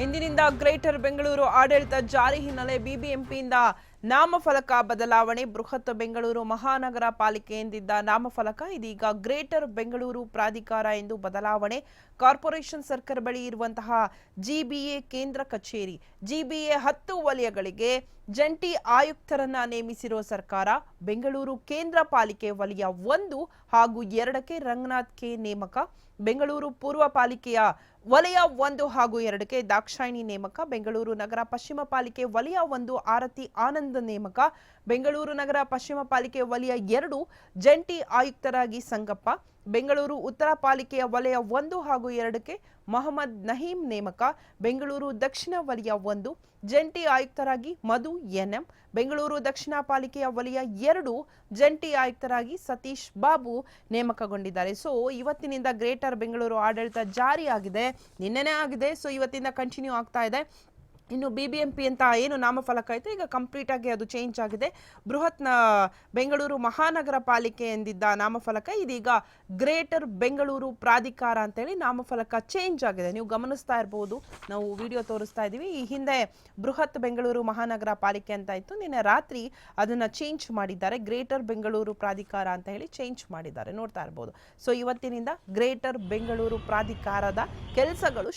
ಇಂದಿನಿಂದ ಗ್ರೇಟರ್ ಬೆಂಗಳೂರು ಆಡಳಿತ ಜಾರಿ ಹಿನ್ನೆಲೆ ಬಿಬಿಎಂಪಿಯಿಂದ ನಾಮಫಲಕ ಬದಲಾವಣೆ ಬೃಹತ್ ಬೆಂಗಳೂರು ಮಹಾನಗರ ಪಾಲಿಕೆ ಎಂದಿದ್ದ ನಾಮಫಲಕ ಇದೀಗ ಗ್ರೇಟರ್ ಬೆಂಗಳೂರು ಪ್ರಾಧಿಕಾರ ಎಂದು ಬದಲಾವಣೆ. ಕಾರ್ಪೊರೇಷನ್ ಸರ್ಕಲ್ ಬಳಿ ಇರುವಂತಹ ಜಿಬಿಎ ಕೇಂದ್ರ ಕಚೇರಿ, ಜಿಬಿಎ ಹತ್ತು ವಲಯಗಳಿಗೆ ಜಂಟಿ ಆಯುಕ್ತರನ್ನ ನೇಮಿಸಿರುವ ಸರ್ಕಾರ ಬೆಂಗಳೂರು ಕೇಂದ್ರ ಪಾಲಿಕೆ ವಲಯ ಒಂದು ಹಾಗೂ ಎರಡಕ್ಕೆ ರಂಗನಾಥ್ ಕೆ ನೇಮಕ, ಬೆಂಗಳೂರು ಪೂರ್ವ ಪಾಲಿಕೆಯ ವಲಯ ಒಂದು ಹಾಗೂ ಎರಡಕ್ಕೆ ದಾಕ್ಷಾಯಿಣಿ ನೇಮಕ, ಬೆಂಗಳೂರು ನಗರ ಪಶ್ಚಿಮ ಪಾಲಿಕೆ ವಲಯ ಒಂದು ಆರತಿ ಆನಂದ್ ನೇಮಕ. ಬೆಂಗಳೂರು ನಗರ ಪಶ್ಚಿಮ ಪಾಲಿಕೆ ವಲಯ ಎರಡು, ಜಂಟಿ ಆಯುಕ್ತರಾಗಿ ಸಂಗಪ್ಪ. ಬೆಂಗಳೂರು ಉತ್ತರ ಪಾಲಿಕೆಯ ವಲಯ ಒಂದು ಹಾಗೂ ಎರಡಕ್ಕೆ ಮೊಹಮ್ಮದ್ ನಹೀಂ ನೇಮಕ. ಬೆಂಗಳೂರು ದಕ್ಷಿಣ ವಲಯ ಒಂದು, ಜಂಟಿ ಆಯುಕ್ತರಾಗಿ ಮಧು ಎನ್ಎಂ. ಬೆಂಗಳೂರು ದಕ್ಷಿಣ ಪಾಲಿಕೆಯ ವಲಯ ಎರಡು, ಜಂಟಿ ಆಯುಕ್ತರಾಗಿ ಸತೀಶ್ ಬಾಬು ನೇಮಕಗೊಂಡಿದ್ದಾರೆ. ಸೊ, ಇವತ್ತಿನಿಂದ ಗ್ರೇಟರ್ ಬೆಂಗಳೂರು ಆಡಳಿತ ಜಾರಿಯಾಗಿದೆ. ನಿನ್ನೆನೇ ಆಗಿದೆ. ಸೊ, ಇವತ್ತಿಂದ ಕಂಟಿನ್ಯೂ ಆಗ್ತಾ ಇದೆ. ಇನ್ನು ಬಿ ಬಿ ಎಂ ಪಿ ಅಂತ ಏನು ನಾಮಫಲಕ ಇತ್ತು ಈಗ ಕಂಪ್ಲೀಟ್ ಆಗಿ ಅದು ಚೇಂಜ್ ಆಗಿದೆ. ಬೃಹತ್ ಬೆಂಗಳೂರು ಮಹಾನಗರ ಪಾಲಿಕೆ ಎಂದಿದ್ದ ನಾಮಫಲಕ, ಇದೀಗ ಗ್ರೇಟರ್ ಬೆಂಗಳೂರು ಪ್ರಾಧಿಕಾರ ಅಂತೇಳಿ ನಾಮಫಲಕ ಚೇಂಜ್ ಆಗಿದೆ. ನೀವು ಗಮನಿಸ್ತಾ ಇರಬಹುದು ನಾವು ವಿಡಿಯೋ ತೋರಿಸ್ತಾ ಇದ್ದೀವಿ. ಈ ಹಿಂದೆ ಬೃಹತ್ ಬೆಂಗಳೂರು ಮಹಾನಗರ ಪಾಲಿಕೆ ಅಂತ ಇತ್ತು. ನಿನ್ನೆ ರಾತ್ರಿ ಅದನ್ನ ಚೇಂಜ್ ಮಾಡಿದ್ದಾರೆ. ಗ್ರೇಟರ್ ಬೆಂಗಳೂರು ಪ್ರಾಧಿಕಾರ ಅಂತ ಹೇಳಿ ಚೇಂಜ್ ಮಾಡಿದ್ದಾರೆ. ನೋಡ್ತಾ ಇರಬಹುದು ಸೊ ಇವತ್ತಿನಿಂದ ಗ್ರೇಟರ್ ಬೆಂಗಳೂರು ಪ್ರಾಧಿಕಾರದ ಕೆಲಸಗಳು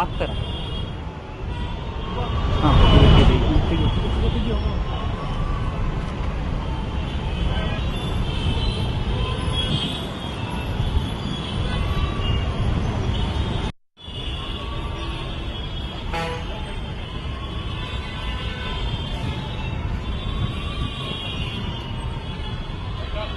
あったら。あ、